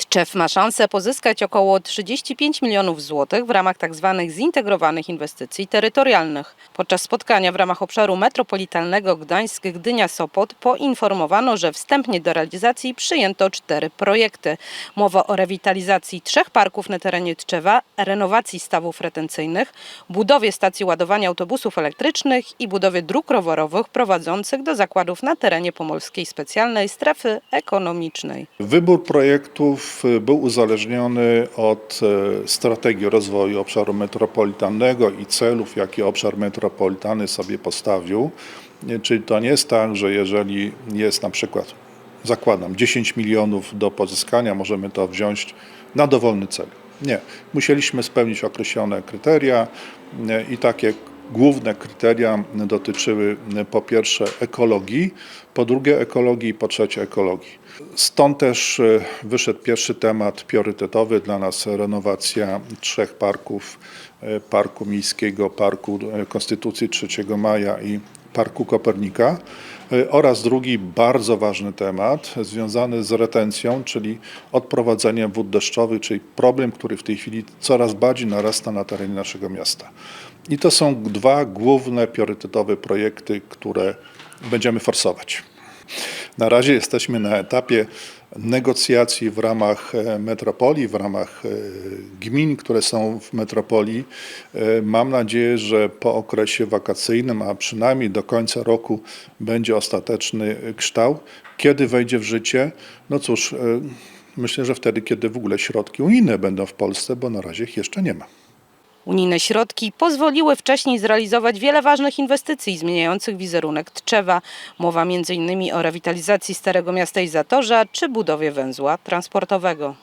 with Tczew ma szansę pozyskać około 35 milionów złotych w ramach tzw. zintegrowanych inwestycji terytorialnych. Podczas spotkania w ramach obszaru metropolitalnego Gdańsk-Gdynia-Sopot poinformowano, że wstępnie do realizacji przyjęto cztery projekty. Mowa o rewitalizacji trzech parków na terenie Tczewa, renowacji stawów retencyjnych, budowie stacji ładowania autobusów elektrycznych i budowie dróg rowerowych prowadzących do zakładów na terenie Pomorskiej Specjalnej Strefy Ekonomicznej. Wybór projektów był uzależniony od e, strategii rozwoju obszaru metropolitalnego i celów, jakie obszar metropolitalny sobie postawił. Nie, Czyli to nie jest tak, że jeżeli jest na przykład, zakładam, 10 milionów do pozyskania, możemy to wziąć na dowolny cel. Nie, musieliśmy spełnić określone kryteria nie, i takie główne kryteria dotyczyły e, po pierwsze ekologii, po drugie ekologii po trzecie ekologii. Stąd też e, wyszedł pierwszy temat priorytetowy dla nas renowacja trzech parków, e, Parku Miejskiego, Parku Konstytucji 3 Maja i Parku Kopernika e, oraz drugi bardzo ważny temat związany z retencją, czyli odprowadzeniem wód deszczowych, czyli problem, który w tej chwili coraz bardziej narasta na terenie naszego miasta. I to są dwa główne priorytetowe projekty, które będziemy forsować. Na razie jesteśmy na etapie negocjacji w ramach e, metropolii, w ramach e, gmin, które są w metropolii. E, Mam nadzieję, że po okresie wakacyjnym, a przynajmniej do końca roku będzie ostateczny kształt. Kiedy wejdzie w życie? No cóż, myślę, że wtedy, kiedy w ogóle środki unijne będą w Polsce, bo na razie ich jeszcze nie ma. Unijne środki pozwoliły wcześniej zrealizować wiele ważnych inwestycji zmieniających wizerunek Tczewa. Mowa m.in. o rewitalizacji Starego Miasta i Zatorza czy budowie węzła transportowego.